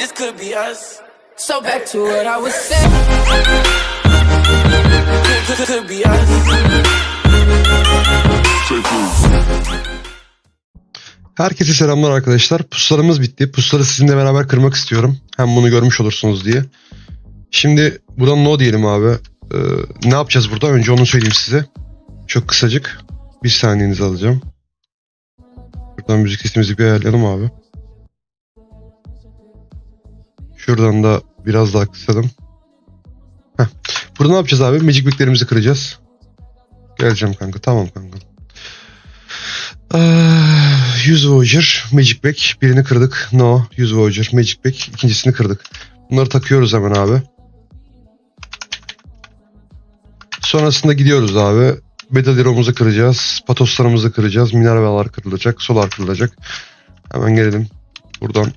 this could be us. So back to what I was saying. Could, could, could be us. Herkese selamlar arkadaşlar. Puslarımız bitti. Pusları sizinle beraber kırmak istiyorum. Hem bunu görmüş olursunuz diye. Şimdi buradan no diyelim abi. Ee, ne yapacağız burada? Önce onu söyleyeyim size. Çok kısacık. Bir saniyenizi alacağım. Buradan müzik sesimizi bir ayarlayalım abi. Şuradan da biraz daha kısalım. Burada ne yapacağız abi? Magic Pick'lerimizi kıracağız. Geleceğim kanka. Tamam kanka. Ah, 100 Voyager, Magic Back. Birini kırdık. No, 100 Voyager, Magic Back. İkincisini kırdık. Bunları takıyoruz hemen abi. Sonrasında gidiyoruz abi. Bedalero'muzu kıracağız. Patoslarımızı kıracağız. Minervalar kırılacak. Solar kırılacak. Hemen gelelim. Buradan.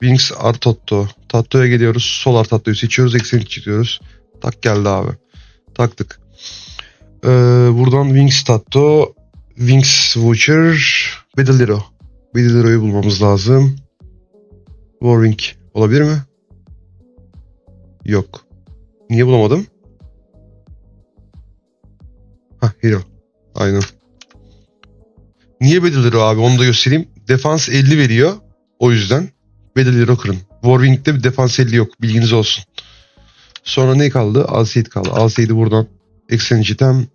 Wings Artotto. Tatto'ya geliyoruz. Solar Tatto'yu seçiyoruz. Ekseni çıkıyoruz. Tak geldi abi. Taktık. Ee, buradan Wings Tatto. Wings Voucher. Bedalero. Bedalero'yu bulmamız lazım. Warwing olabilir mi? Yok. Niye bulamadım? Hah Hero. Aynen. Niye Bedalero abi onu da göstereyim. Defans 50 veriyor. O yüzden Bedalero kırın. Warwing'de bir defans 50 yok. Bilginiz olsun. Sonra ne kaldı? Alseid kaldı. Alseid'i buradan Exchange item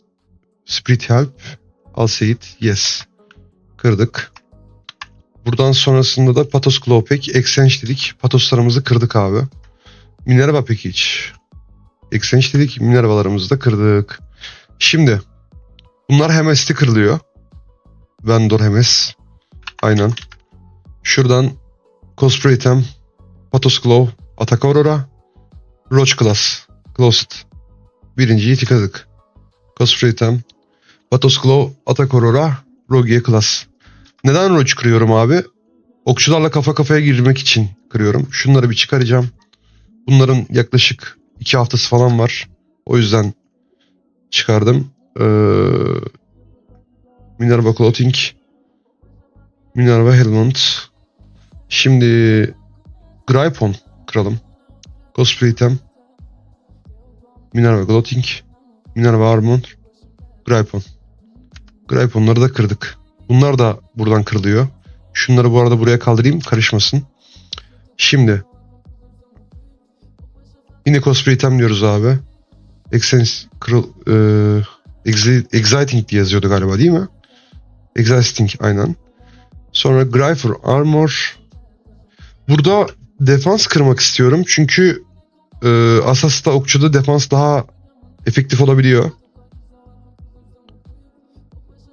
Spirit Help Alseid yes. Kırdık. Buradan sonrasında da Patos Klopek Exchange dedik. Patoslarımızı kırdık abi. Minerva peki hiç. Exchange dedik. Minervalarımızı da kırdık. Şimdi bunlar Hemes'te kırılıyor. Vendor Hemes. Aynen. Şuradan Cosplay Item, Patos Glow, Attack Aurora, Roach Class, Closet. Birinciyi tıkadık. Cosplay Item, Patos Glow, Attack Aurora, Rogue Class. Neden Roach kırıyorum abi? Okçularla kafa kafaya girmek için kırıyorum. Şunları bir çıkaracağım. Bunların yaklaşık iki haftası falan var. O yüzden çıkardım. Ee, Minerva Clothing, Minerva Helmet. Şimdi Grypon kıralım. Cosplay Item, Minerva Clothing, Minerva Armor, Grypon. Gryponları da kırdık. Bunlar da buradan kırılıyor. Şunları bu arada buraya kaldırayım karışmasın. Şimdi yine cosplay item diyoruz abi. Exchange kırıl, e, exciting diye yazıyordu galiba değil mi? Exciting aynen. Sonra Gryfor Armor. Burada defans kırmak istiyorum. Çünkü e, Asas'ta okçuda defans daha efektif olabiliyor.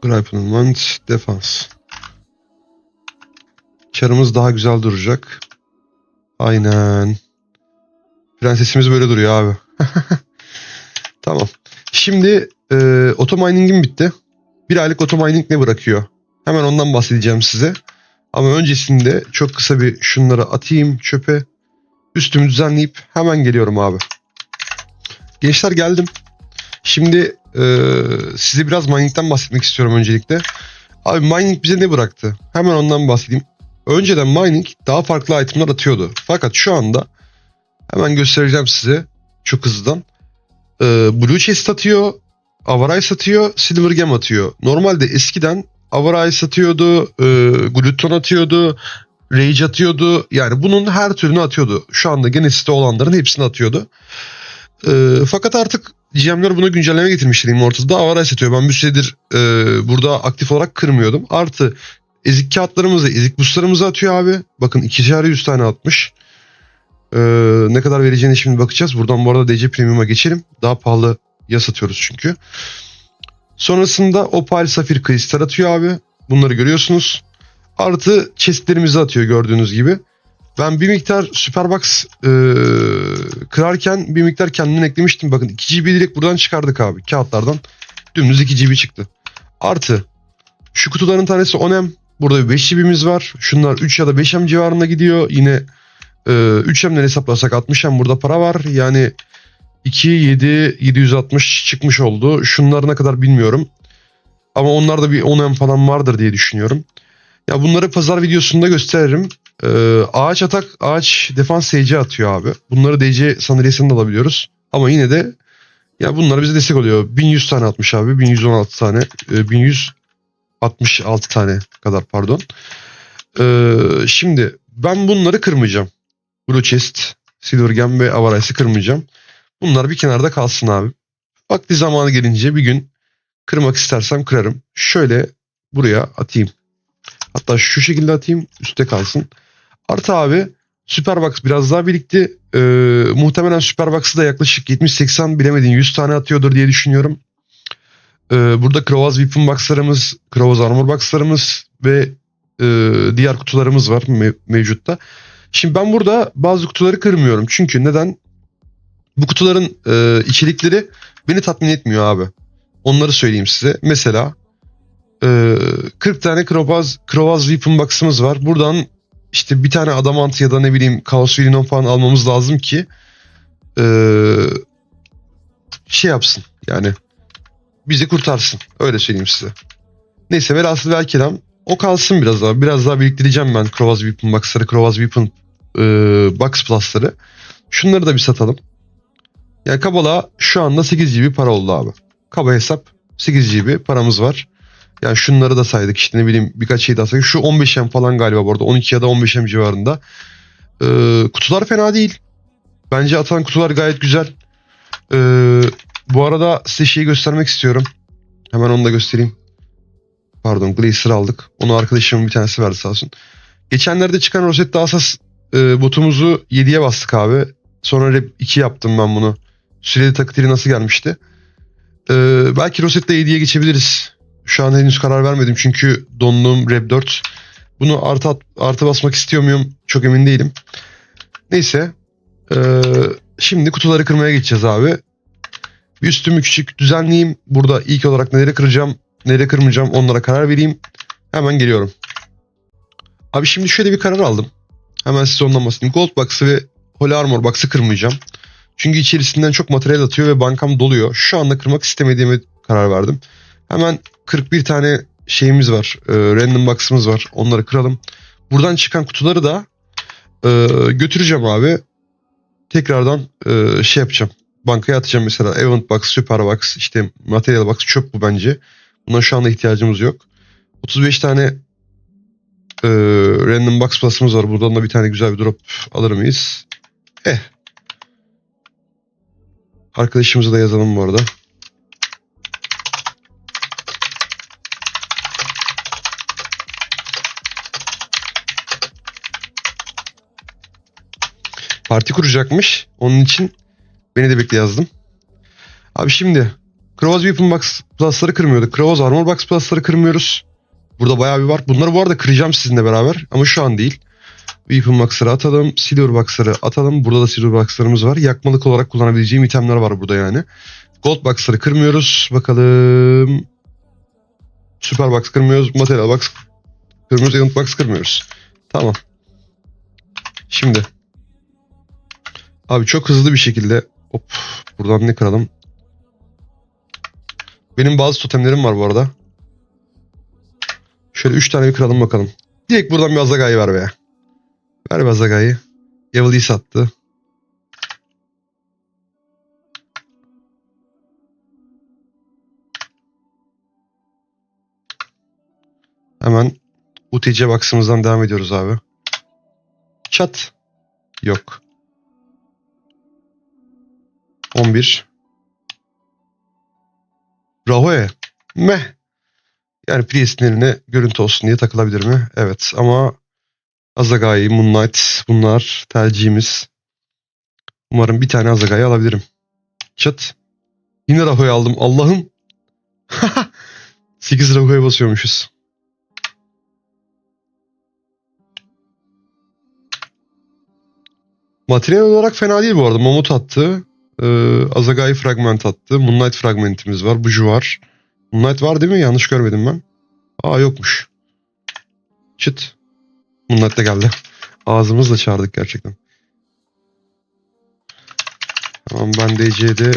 Gripenment defans. Çarımız daha güzel duracak. Aynen. Prensesimiz böyle duruyor abi. tamam. Şimdi e, otomining'im bitti. Bir aylık otomining ne bırakıyor? Hemen ondan bahsedeceğim size. Ama öncesinde çok kısa bir şunları atayım çöpe. Üstümü düzenleyip hemen geliyorum abi. Gençler geldim. Şimdi e, size biraz mining'den bahsetmek istiyorum öncelikle. Abi mining bize ne bıraktı? Hemen ondan bahsedeyim. Önceden mining daha farklı itemler atıyordu. Fakat şu anda hemen göstereceğim size çok hızlıdan. E, Blue Chest atıyor, Avaray satıyor, Silver Gem atıyor. Normalde eskiden Avaray satıyordu, e, Gluton atıyordu, Rage atıyordu. Yani bunun her türünü atıyordu. Şu anda Genesis'te olanların hepsini atıyordu. E, fakat artık GM'ler buna güncelleme getirmişler Immortal'da. Avaray satıyor. Ben bir süredir e, burada aktif olarak kırmıyordum. Artı ezik kağıtlarımızı, ezik boostlarımızı atıyor abi. Bakın ikişer yüz tane atmış. E, ne kadar vereceğini şimdi bakacağız. Buradan bu arada DC Premium'a geçelim. Daha pahalı ya satıyoruz çünkü. Sonrasında Opal Safir Kristal atıyor abi. Bunları görüyorsunuz. Artı chestlerimizi atıyor gördüğünüz gibi. Ben bir miktar Superbox e, kırarken bir miktar kendimden eklemiştim. Bakın 2 GB direkt buradan çıkardık abi. Kağıtlardan dümdüz 2 GB çıktı. Artı şu kutuların tanesi 10M. Burada bir 5 GB'miz var. Şunlar 3 ya da 5M civarında gidiyor. Yine e, 3M'den hesaplasak 60M burada para var. Yani 2, 7, 760 çıkmış oldu. Şunlar ne kadar bilmiyorum. Ama onlarda bir 10M falan vardır diye düşünüyorum. Ya bunları pazar videosunda gösteririm. Ee, ağaç atak, ağaç defans SC atıyor abi. Bunları DC sandalyesinden de alabiliyoruz. Ama yine de ya bunlar bize destek oluyor. 1100 tane atmış abi. 1116 tane. e, 1166 tane kadar pardon. Ee, şimdi ben bunları kırmayacağım. Blue Chest, Silver Gem ve Avarice'ı kırmayacağım. Bunlar bir kenarda kalsın abi. Vakti zamanı gelince bir gün kırmak istersem kırarım. Şöyle buraya atayım. Hatta şu şekilde atayım üstte kalsın. Artı abi Superbox biraz daha birikti. Ee, muhtemelen Superbox'ı da yaklaşık 70-80 bilemedin 100 tane atıyordur diye düşünüyorum. Ee, burada Krovaz Weapon Box'larımız, Krovaz Armor Box'larımız ve e, diğer kutularımız var me- mevcutta. Şimdi ben burada bazı kutuları kırmıyorum. Çünkü neden? Bu kutuların e, içerikleri beni tatmin etmiyor abi. Onları söyleyeyim size. Mesela e, 40 tane Krovaz, Krovaz Weapon Box'ımız var. Buradan işte bir tane Adamant ya da ne bileyim Chaos Velinon falan almamız lazım ki e, şey yapsın yani bizi kurtarsın. Öyle söyleyeyim size. Neyse velhasıl vel kelam o kalsın biraz daha. Biraz daha biriktireceğim ben Krovaz Weapon Box'ları, Krovaz Weapon e, Box Plus'ları. Şunları da bir satalım. Yani kabala şu anda 8 GB para oldu abi. Kaba hesap 8 GB paramız var. Yani şunları da saydık işte ne bileyim birkaç şey daha saydık. Şu 15M falan galiba bu arada 12 ya da 15M civarında. Ee, kutular fena değil. Bence atan kutular gayet güzel. Ee, bu arada size şeyi göstermek istiyorum. Hemen onu da göstereyim. Pardon Glacier aldık. Onu arkadaşımın bir tanesi verdi sağ olsun. Geçenlerde çıkan Rosetta Asas e, botumuzu 7'ye bastık abi. Sonra rep 2 yaptım ben bunu. Süreli takdiri nasıl gelmişti? Ee, belki Rosetta 7'ye geçebiliriz. Şu an henüz karar vermedim çünkü donduğum Rep 4. Bunu artı, artı basmak istiyor muyum çok emin değilim. Neyse. Ee, şimdi kutuları kırmaya geçeceğiz abi. Bir üstümü küçük düzenleyeyim. Burada ilk olarak neleri kıracağım, neleri kırmayacağım onlara karar vereyim. Hemen geliyorum. Abi şimdi şöyle bir karar aldım. Hemen size ondan bahsedeyim. Gold Box'ı ve Holy Armor Box'ı kırmayacağım. Çünkü içerisinden çok materyal atıyor ve bankam doluyor. Şu anda kırmak istemediğime karar verdim. Hemen 41 tane şeyimiz var. e, random box'ımız var. Onları kıralım. Buradan çıkan kutuları da e, götüreceğim abi. Tekrardan e, şey yapacağım. Bankaya atacağım mesela. Event box, super box, işte material box çöp bu bence. Buna şu anda ihtiyacımız yok. 35 tane e, random box plus'ımız var. Buradan da bir tane güzel bir drop alır mıyız? Eh. Arkadaşımıza da yazalım bu arada. Parti kuracakmış. Onun için beni de bekle yazdım. Abi şimdi Krovaz Weapon Box Plus'ları kırmıyorduk. Krovaz Armor Box Plus'ları kırmıyoruz. Burada bayağı bir var. Bunları bu arada kıracağım sizinle beraber ama şu an değil. Weapon Box'ları atalım. Silver Box'ları atalım. Burada da Silver Box'larımız var. Yakmalık olarak kullanabileceğim itemler var burada yani. Gold Box'ları kırmıyoruz. Bakalım. Super Box kırmıyoruz. Material Box kırmıyoruz. Event Box kırmıyoruz. Tamam. Şimdi. Abi çok hızlı bir şekilde hop buradan ne kıralım? Benim bazı totemlerim var bu arada. Şöyle 3 tane bir kıralım bakalım. Direkt buradan bir Azaga'yı ver be. Ver bir Azaga'yı. Evil sattı. Hemen UTC box'ımızdan devam ediyoruz abi. Çat. Yok. 11. Rahoe. Meh. Yani Priest'in eline görüntü olsun diye takılabilir mi? Evet ama Azagai, Moonlight bunlar tercihimiz. Umarım bir tane Azagai alabilirim. Çat. Yine Rahoe aldım. Allah'ım. 8 Rahoe basıyormuşuz. Materyal olarak fena değil bu arada. Mamut attı. Ee, Azagai fragment attı. Moonlight fragmentimiz var. Buju var. Moonlight var değil mi? Yanlış görmedim ben. Aa yokmuş. Çıt. Moonlight de geldi. Ağzımızla çağırdık gerçekten. Tamam ben DC'de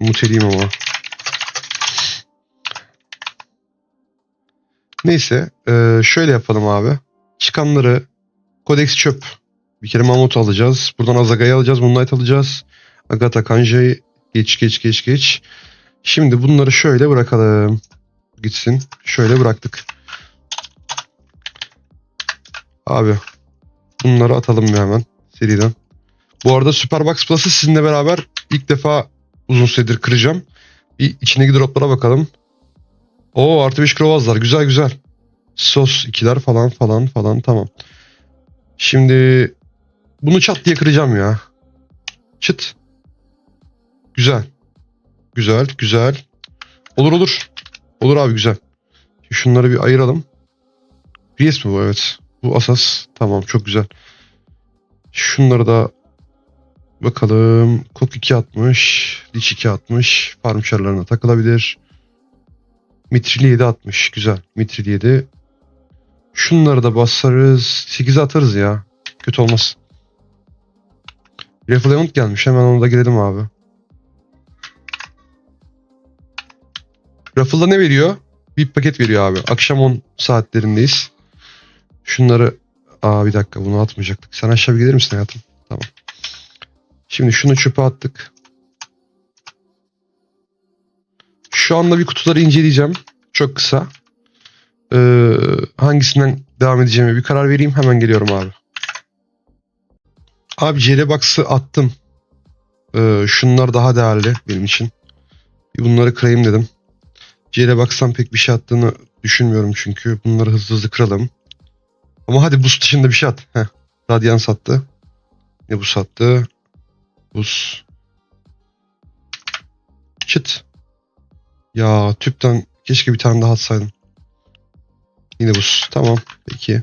muteliyim ama. Neyse. ee, şöyle yapalım abi. Çıkanları Codex çöp. Bir kere Mamut alacağız. Buradan Azaga'yı alacağız. Moonlight alacağız. Agatha Kanja'yı geç geç geç geç. Şimdi bunları şöyle bırakalım. Gitsin. Şöyle bıraktık. Abi bunları atalım bir hemen seriden. Bu arada Superbox Plus'ı sizinle beraber ilk defa uzun süredir kıracağım. Bir içindeki droplara bakalım. Oo artı 5 krovazlar. Güzel güzel. Sos ikiler falan falan falan tamam. Şimdi bunu çat diye kıracağım ya. Çıt. Güzel. Güzel güzel. Olur olur. Olur abi güzel. Şunları bir ayıralım. Priest mi bu? Evet. Bu asas. Tamam çok güzel. Şunları da bakalım. Kok 2 atmış. Lich 2 atmış. Farm çarlarına takılabilir. Mitril 7 atmış. Güzel. Mitril 7. Şunları da basarız. 8'e atarız ya. Kötü olmaz. Refleant gelmiş. Hemen onu da girelim abi. Raffle'da ne veriyor? Bir paket veriyor abi. Akşam 10 saatlerindeyiz. Şunları... Aa bir dakika bunu atmayacaktık. Sen aşağı bir gelir misin hayatım? Tamam. Şimdi şunu çöpe attık. Şu anda bir kutuları inceleyeceğim. Çok kısa. Ee, hangisinden devam edeceğime bir karar vereyim. Hemen geliyorum abi. Abi CL Box'ı attım. Ee, şunlar daha değerli benim için. Bunları kırayım dedim. CL Box'tan pek bir şey attığını düşünmüyorum çünkü. Bunları hızlı hızlı kıralım. Ama hadi buz dışında bir şey at. Heh. Radian sattı. Ne bu sattı? Buz. Çıt. Ya tüpten keşke bir tane daha atsaydım. Yine buz. Tamam. Peki.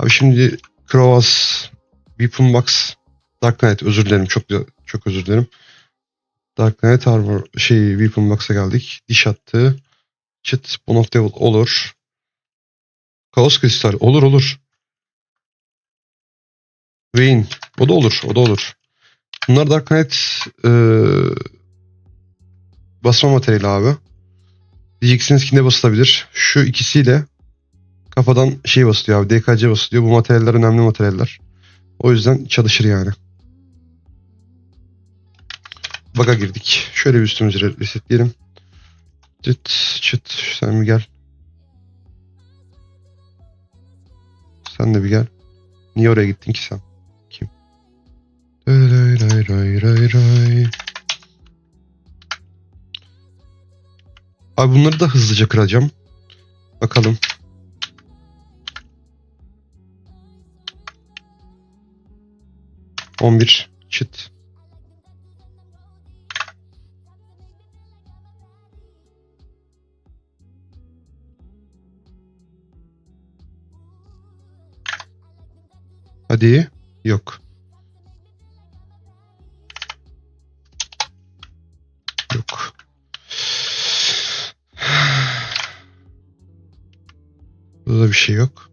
Abi şimdi Krovas, Weapon Box, Dark Knight özür dilerim. Çok çok özür dilerim. Dark Knight Armor şey Weapon Box'a geldik. Diş attı. Çıt. Bone of Devil olur. Kaos Kristal olur olur. Vayne. O da olur. O da olur. Bunlar Dark Knight e, basma materyali abi. Ki ne basılabilir? Şu ikisiyle kafadan şey basılıyor abi. DKC basılıyor. Bu materyaller önemli materyaller. O yüzden çalışır yani. Baga girdik. Şöyle bir üstümüzü resetleyelim. Çıt çıt sen bir gel. Sen de bir gel. Niye oraya gittin ki sen? Kim? Ray ray ray ray ray. Abi bunları da hızlıca kıracağım. Bakalım. On bir. Çıt. Hadi. Yok. Yok. Burada da bir şey yok.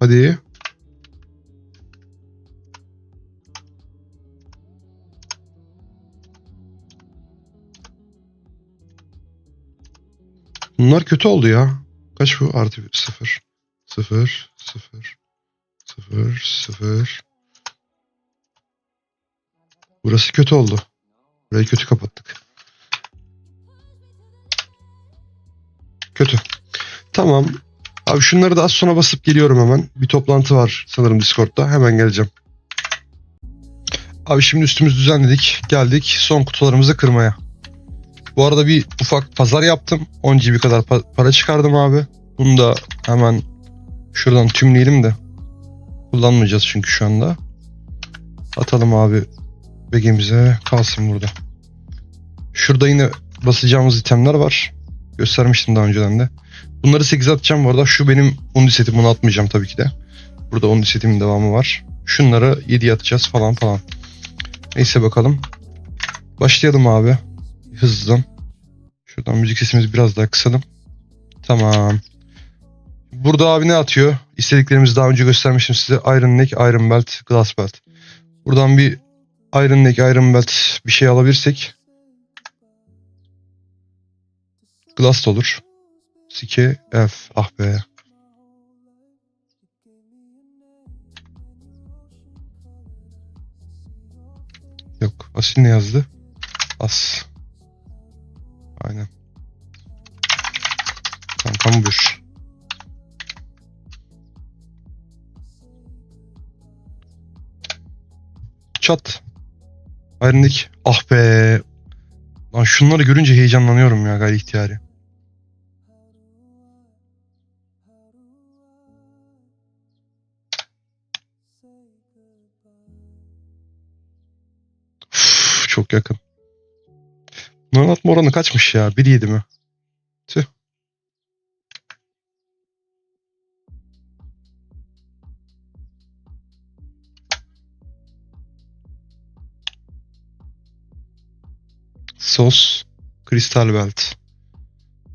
Hadi. Bunlar kötü oldu ya. Kaç bu? Artı bir. Sıfır. Sıfır. Sıfır. Sıfır. Sıfır. Burası kötü oldu. Burayı kötü kapattık. Kötü. Tamam. Abi şunları da az sonra basıp geliyorum hemen. Bir toplantı var sanırım Discord'da. Hemen geleceğim. Abi şimdi üstümüzü düzenledik. Geldik son kutularımızı kırmaya. Bu arada bir ufak pazar yaptım. 10 GB kadar pa- para çıkardım abi. Bunu da hemen şuradan tümleyelim de. Kullanmayacağız çünkü şu anda. Atalım abi begimize kalsın burada. Şurada yine basacağımız itemler var. Göstermiştim daha önceden de. Bunları 8 atacağım bu arada. Şu benim 10 setim bunu atmayacağım tabii ki de. Burada 10 setimin devamı var. Şunları 7 atacağız falan falan. Neyse bakalım. Başlayalım abi. Hızlıdan. Şuradan müzik sesimizi biraz daha kısalım. Tamam. Burada abi ne atıyor? İstediklerimizi daha önce göstermiştim size. Iron Neck, Iron Belt, Glass Belt. Buradan bir Iron Neck, Iron Belt bir şey alabilirsek Glass olur. Sike F. Ah be. Yok. Asil ne yazdı? As. Aynen. Kankam buyur. Çat. Ayrındık. Ah be. Lan şunları görünce heyecanlanıyorum ya gayri ihtiyari. Çok yakın. Nurhan atma oranı kaçmış ya? 1.7 mi? Tüh. Sos. Crystal Belt.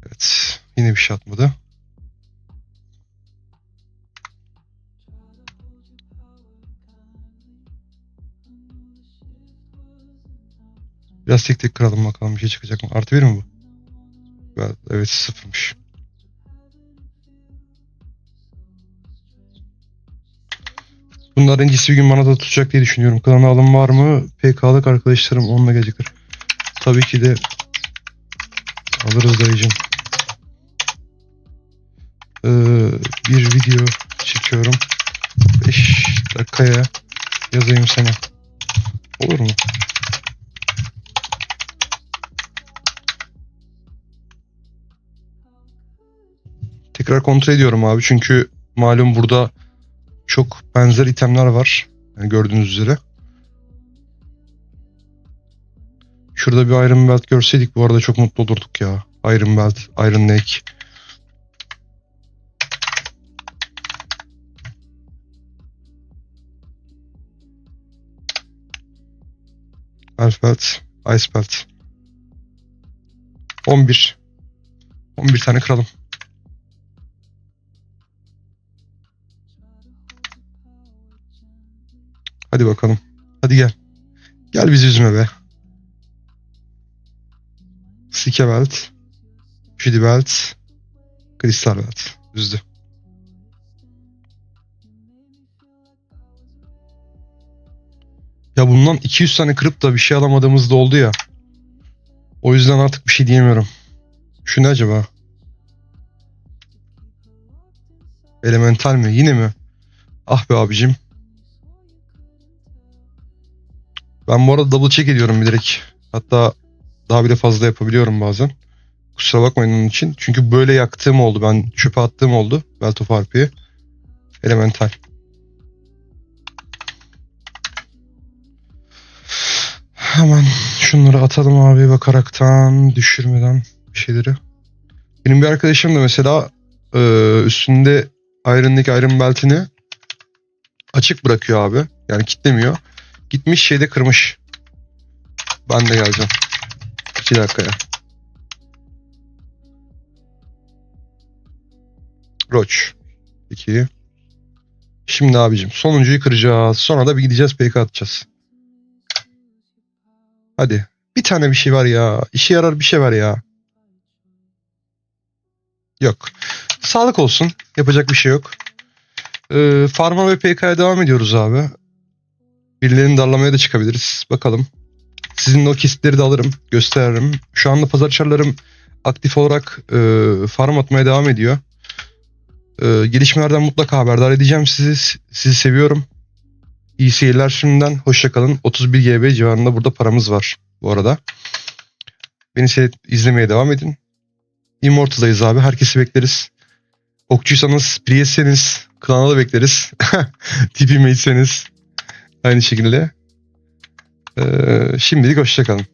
Evet. Yine bir şey atmadı. Biraz tek tek kıralım bakalım bir şey çıkacak mı? Artı bir mi bu? Evet, sıfırmış. Bunların incisi bir gün bana da tutacak diye düşünüyorum. Klana alım var mı? PK'lık arkadaşlarım onunla gecikir. Tabii ki de alırız dayıcım. Ee, bir video çekiyorum. 5 dakikaya yazayım sana. Olur mu? Tekrar kontrol ediyorum abi çünkü malum burada çok benzer itemler var. Yani gördüğünüz üzere. Şurada bir Iron Belt görseydik bu arada çok mutlu olurduk ya. Iron Belt, Iron Neck. Elf Belt, Ice Belt. 11. 11 tane kıralım. Hadi bakalım. Hadi gel. Gel bizi üzme be. Sike belt. Judy belt. Kristal belt. Üzdü. Ya bundan 200 tane kırıp da bir şey alamadığımız da oldu ya. O yüzden artık bir şey diyemiyorum. Şu ne acaba? Elemental mi? Yine mi? Ah be abicim. Ben bu arada double check ediyorum bilerek. Hatta daha bile fazla yapabiliyorum bazen. Kusura bakmayın onun için. Çünkü böyle yaktığım oldu. Ben çöpe attığım oldu. Belt of RP'ye. Elemental. Hemen şunları atalım abi bakaraktan, düşürmeden bir şeyleri. Benim bir arkadaşım da mesela e, üstünde Iron'daki Iron Belt'ini açık bırakıyor abi. Yani kitlemiyor. Gitmiş şeyde kırmış. Ben de geleceğim. 2 dakikaya. Roach. 2. Şimdi abicim sonuncuyu kıracağız. Sonra da bir gideceğiz PK atacağız. Hadi. Bir tane bir şey var ya. İşe yarar bir şey var ya. Yok. Sağlık olsun. Yapacak bir şey yok. Ee, Farma ve PK'ya devam ediyoruz abi. Birilerini darlamaya da çıkabiliriz. Bakalım. Sizin o kesitleri de alırım. Gösteririm. Şu anda pazar çarlarım aktif olarak e, farm atmaya devam ediyor. E, gelişmelerden mutlaka haberdar edeceğim sizi. Sizi seviyorum. İyi seyirler şimdiden. Hoşçakalın. 31 GB civarında burada paramız var bu arada. Beni seyret, izlemeye devam edin. Immortal'dayız abi. Herkesi bekleriz. Okçuysanız, Priest'seniz klana bekleriz. TP mate'seniz aynı şekilde. Ee, şimdilik hoşçakalın.